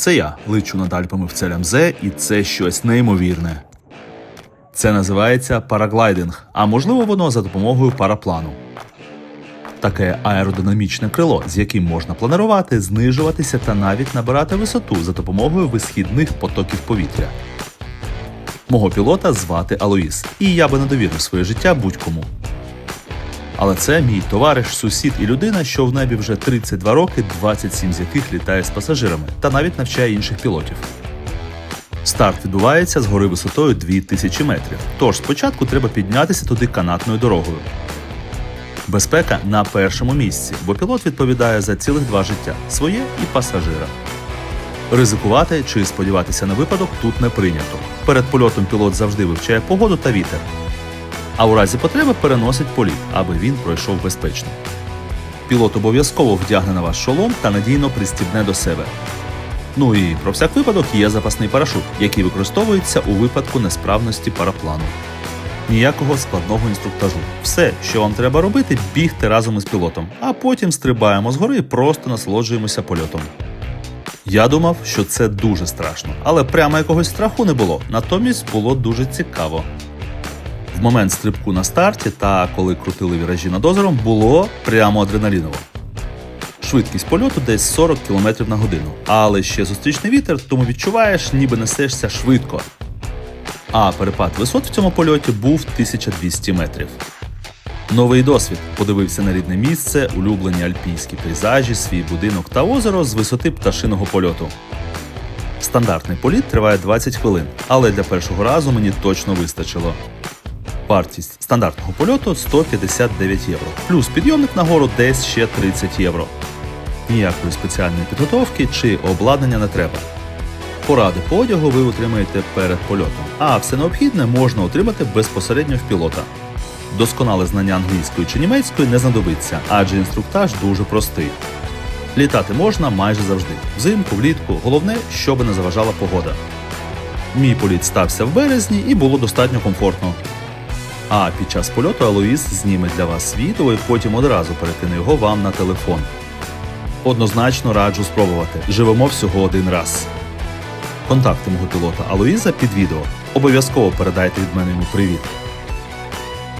Це я лечу над Альпами в цель МЗ, і це щось неймовірне. Це називається параглайдинг, а можливо воно за допомогою параплану. Таке аеродинамічне крило, з яким можна планувати, знижуватися та навіть набирати висоту за допомогою висхідних потоків повітря. Мого пілота звати Алоїс, і я би не довірив своє життя будь-кому. Але це мій товариш, сусід і людина, що в небі вже 32 роки, 27 з яких літає з пасажирами та навіть навчає інших пілотів. Старт відбувається з гори висотою 2000 метрів. Тож спочатку треба піднятися туди канатною дорогою. Безпека на першому місці, бо пілот відповідає за цілих два життя своє і пасажира. Ризикувати чи сподіватися на випадок тут не прийнято. Перед польотом пілот завжди вивчає погоду та вітер. А у разі потреби переносить політ, аби він пройшов безпечно. Пілот обов'язково вдягне на вас шолом та надійно пристібне до себе. Ну і про всяк випадок є запасний парашут, який використовується у випадку несправності параплану. Ніякого складного інструктажу. Все, що вам треба робити, бігти разом із пілотом, а потім стрибаємо з гори і просто насолоджуємося польотом. Я думав, що це дуже страшно, але прямо якогось страху не було. Натомість було дуже цікаво. Момент стрибку на старті та коли крутили віражі над озером, було прямо адреналіново. Швидкість польоту десь 40 км на годину, але ще зустрічний вітер, тому відчуваєш, ніби несешся швидко. А перепад висот в цьому польоті був 1200 метрів. Новий досвід подивився на рідне місце, улюблені альпійські пейзажі, свій будинок та озеро з висоти пташиного польоту. Стандартний політ триває 20 хвилин, але для першого разу мені точно вистачило. Вартість стандартного польоту 159 євро, плюс підйомник нагору десь ще 30 євро. Ніякої спеціальної підготовки чи обладнання не треба. Поради по одягу ви отримаєте перед польотом, а все необхідне можна отримати безпосередньо в пілота. Досконале знання англійської чи німецької не знадобиться, адже інструктаж дуже простий. Літати можна майже завжди, взимку, влітку, головне, щоб не заважала погода. Мій політ стався в березні і було достатньо комфортно. А під час польоту Алоїс зніме для вас відео і потім одразу перекине його вам на телефон. Однозначно раджу спробувати. Живемо всього один раз. Контакти мого пілота Алоїза під відео. Обов'язково передайте від мене йому привіт.